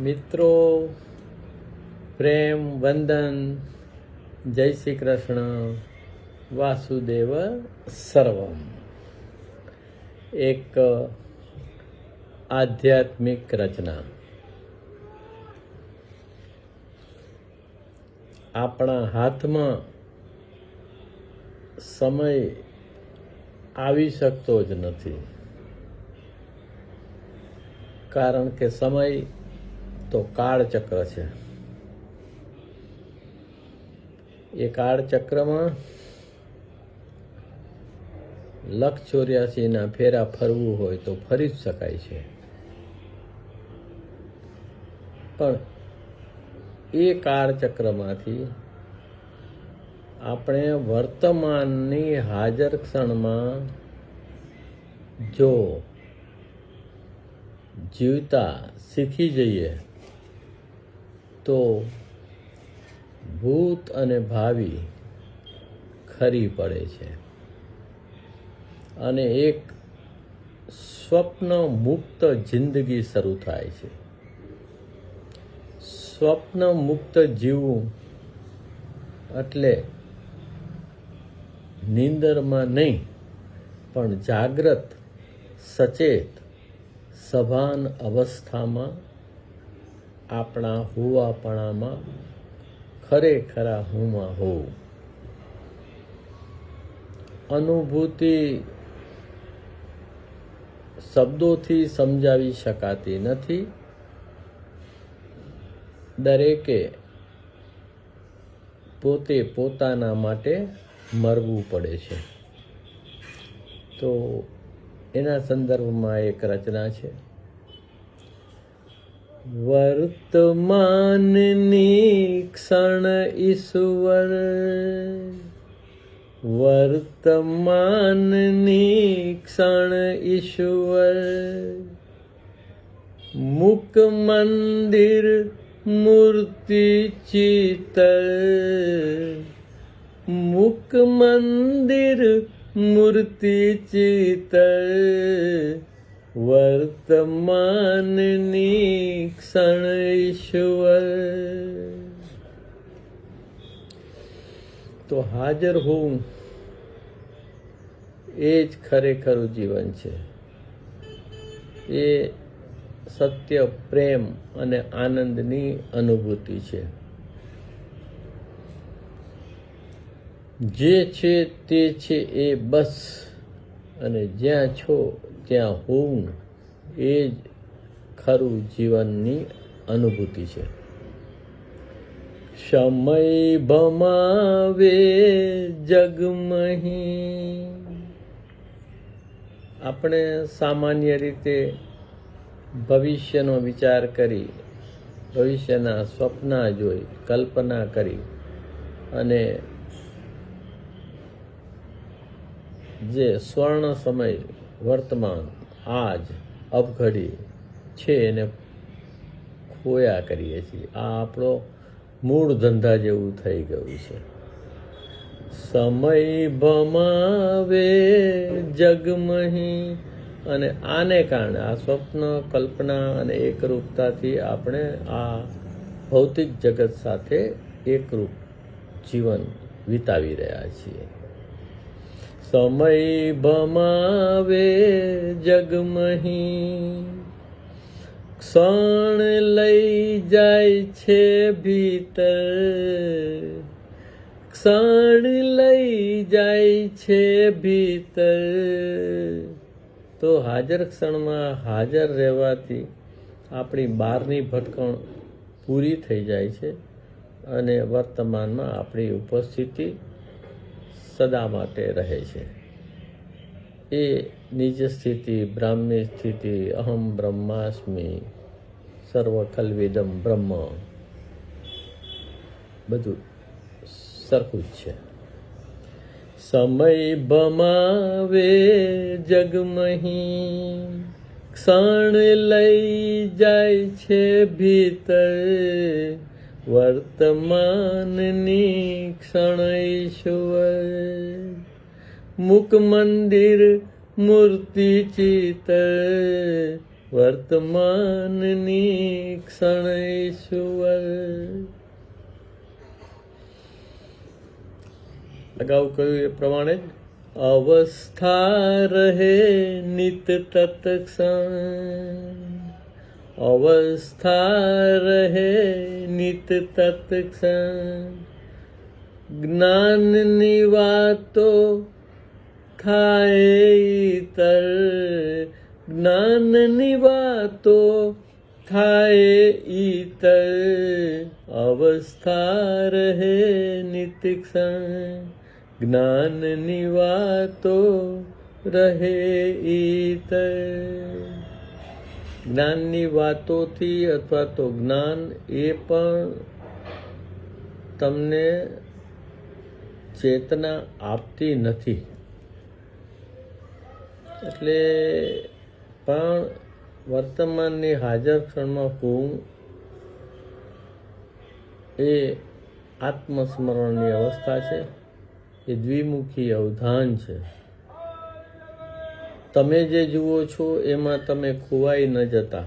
મિત્રો, પ્રેમ, વંદન, જય શ્રી કૃષ્ણ, વાસુદેવ સર્વમ. એક આધ્યાત્મિક રચના. આપણા હાથમાં સમય આવી શકતો જ નથી. કારણ કે સમય તો કાળચક્ર છે. એ કાળચક્રમાં લક્ષ ચોર્યાસીના ફેરા ફરવું હોય તો ફરી જ શકાય છે. પણ એ કાળચક્રમાંથી આપણે વર્તમાનની હાજર ક્ષણમાં જો જીવતા શીખી જઈએ તો ભૂત અને ભાવિ ખરી પડે છે. અને એક સ્વપ્ન મુક્ત જિંદગી શરૂ થાય છે. સ્વપ્ન મુક્ત જીવવું એટલે નીંદરમાં નહીં, પણ જાગ્રત, સચેત, સભાન અવસ્થામાં આપણા હુવાપણામાં ખરેખરા હુંમાં હોવું અનુભૂતિ શબ્દોથી સમજાવી શકાતી નથી. દરેકે પોતે પોતાના માટે મરવું પડે છે. તો એના સંદર્ભમાં એક રચના છે. વર્તમાનની ક્ષણ ઈશ્વર વર્તમાનની ક્ષણ ઈશ્વર મુક મંદિર મૂર્તિ ચિતર મુક મંદિર મૂર્તિ ચિતર વર્તમાનની ક્ષણ ઈશ્વર. તો હાજર હોવું એ જ ખરેખરું જીવન છે. એ સત્ય, પ્રેમ અને આનંદની અનુભૂતિ છે. જે છે તે છે એ બસ. અને જ્યાં છો, ત્યાં હોવું એ જ ખરું જીવનની અનુભૂતિ છે. સમય ભમાવે જગમહી આપણે સામાન્ય રીતે ભવિષ્યનો વિચાર કરી, ભવિષ્યના સ્વપ્ના જોઈ, કલ્પના કરી અને જે સ્વર્ણ સમય વર્તમાન, આજ અપઘડી છે એને ખોયા કરીએ છીએ. આ આપણો મૂળ ધંધા જેવું થઈ ગયું છે. સમય ભમાવે જગમહી અને આને કારણે, આ સ્વપ્ન, કલ્પના અને એકરૂપતાથી આપણે આ ભૌતિક જગત સાથે એકરૂપ જીવન વિતાવી રહ્યા છીએ. સમય ભમાવે જગમહી. ક્ષણ લઈ જાય છે ભીતર. ક્ષણ લઈ જાય છે ભીતર. તો હાજર ક્ષણમાં હાજર રહેવાથી આપણી બહારની ભટકણ પૂરી થઈ જાય છે અને વર્તમાનમાં આપણી ઉપસ્થિતિ સદા માટે રહે છે. એ નિજ સ્થિતિ, બ્રાહ્મી સ્થિતિ, અહમ બ્રહ્માસ્મિ સર્વખલવિદમ બ્રહ્મ. બધું સરખું જ છે. સમય ભમાવે જગમહી, ક્ષણ લઈ જાય છે ભીતર. વર્તમાનની ક્ષણ ઈશ્વર. મુક મંદિર, મૂર્તિ ચિત વર્તમાનની ક્ષણેશ્વર અગાઉ કહ્યું એ પ્રમાણે અવસ્થા રહે નિત તત્ક્ષણ. અવસ્થા રહે નિત તત્ક્ષણ જ્ઞાનની વાતો થાય ઈતર જ્ઞાનની વાતો થાય ઈતર અવસ્થા રહે નિત્યક્ષણ જ્ઞાનની વાતો રહે ઈતર જ્ઞાનની વાતોથી અથવા તો જ્ઞાન એ પણ તમને ચેતના આપતી નથી. એટલે પણ વર્તમાનની હાજર ક્ષણમાં હું એ આત્મસ્મરણની અવસ્થા છે, એ દ્વિમુખી અવધાન છે. તમે જે જુઓ છો, એમાં તમે ખોવાઈ ન જતા.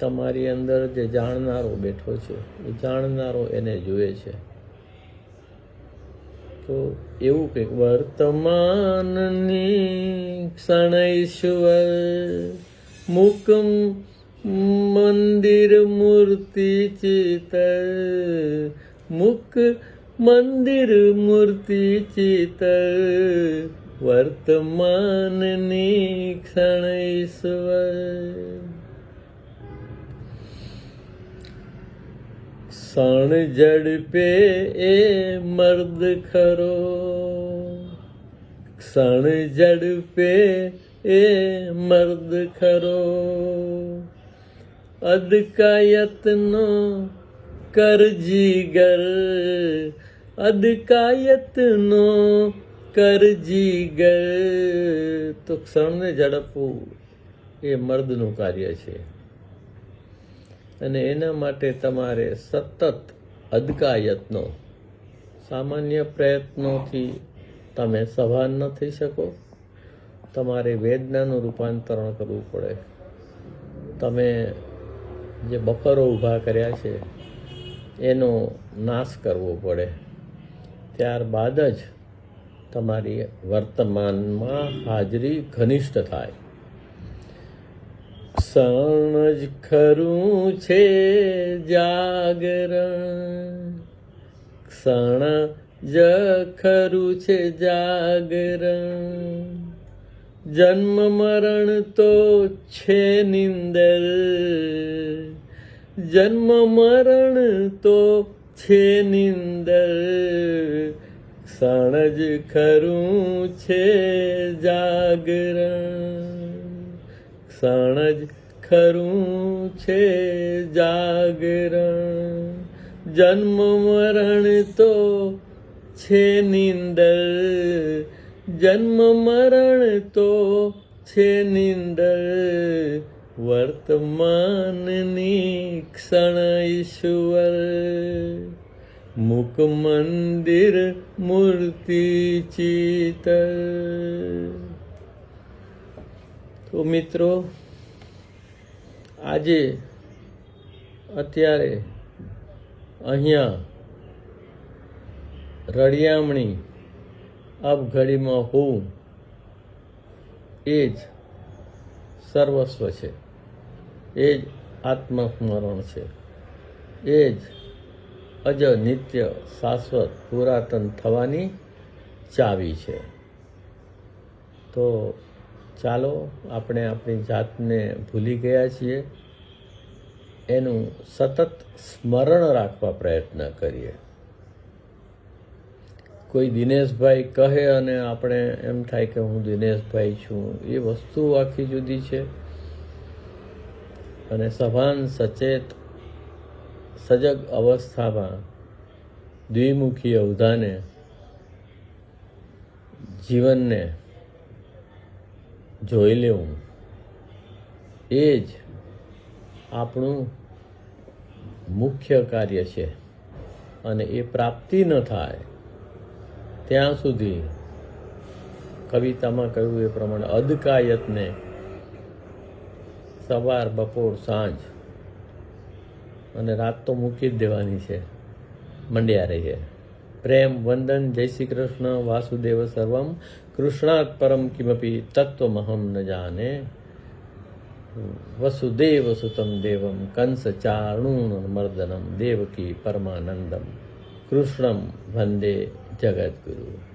તમારી અંદર જે જાણનારો બેઠો છે, એ જાણનારો એને જુએ છે. તો એવું કંઈક વર્તમાનની ક્ષણૈશ્વર મુકમ મંદિર મૂર્તિ ચિત મુક મંદિર મૂર્તિ ચિત વર્તમાનની ક્ષણૈશ્વર ક્ષણ ઝડપે એ મર્દ ખરો ક્ષણ ઝડપે એ મર્દ ખરો અદકાયતનો કરજીગર અદકાયતનો કરજીગર. તો ક્ષણને ઝડપવું એ મર્દનું કાર્ય છે. અને એના માટે તમારે સતત અદકાયતનો, સામાન્ય પ્રયત્નોથી તમે સભાન ન થઈ શકો. તમારે વેદનાનું રૂપાંતરણ કરવું પડે. તમે જે બફરો ઊભા કર્યા છે, એનો નાશ કરવો પડે. ત્યારબાદ જ તમારી વર્તમાનમાં હાજરી ઘનિષ્ઠ થાય. ક્ષણ જ ખરું છે જાગરણ. ક્ષણ જ ખરું છે જાગરણ. જન્મ મરણ તો છે નિંદર જન્મ મરણ તો છે નિંદર ક્ષણ જ ખરું છે જાગરણ. ક્ષણ જ ખરું છે જાગરણ. જન્મ મરણ તો છે નિંદર જન્મ મરણ તો છે નિંદર વર્તમાનની ક્ષણ ઈશ્વર. મુક મંદિર મૂર્તિ ચિતર તો મિત્રો આજે, અત્યારે, અહીંયા, રળિયામણી અપઘડીમાં હોવું એ જ સર્વસ્વ છે. એ જ આત્મસ્મરણ છે. એ જ અજ નિત્ય શાશ્વત પુરાતન થવાની ચાવી છે. તો ચાલો આપણે આપણી જાતને ભૂલી ગયા છીએ. એનું સતત સ્મરણ રાખવા પ્રયત્ન કરીએ. કોઈ દિનેશભાઈ કહે અને આપણે એમ થાય કે હું દિનેશભાઈ છું, એ વસ્તુ આખી જુદી છે. અને સભાન સચેત સજગ અવસ્થામાં દ્વિમુખી અવધાને જીવનને જોઈ લેવું. એ જ આપણું મુખ્ય કાર્ય છે અને એ પ્રાપ્તિ ન થાય ત્યાં સુધી કવિતામાં કહ્યું એ પ્રમાણે અદકાયતને સવાર બપોર સાંજ અને રાત તો મૂકી જ દેવાની છે. મંડ્યા રહીએ પ્રેમ, વંદન, જય શ્રી કૃષ્ણ, વાસુદેવ સર્વમ, કૃષ્ણાત પરમ કિમપી, તત્વમહમ ન જાને. વસુદેવ સુતમ દેવમ, કંસ ચાણૂન મર્દનમ, દેવકી પરમાનંદમ. કૃષ્ણમ વંદે જગદગુરુ.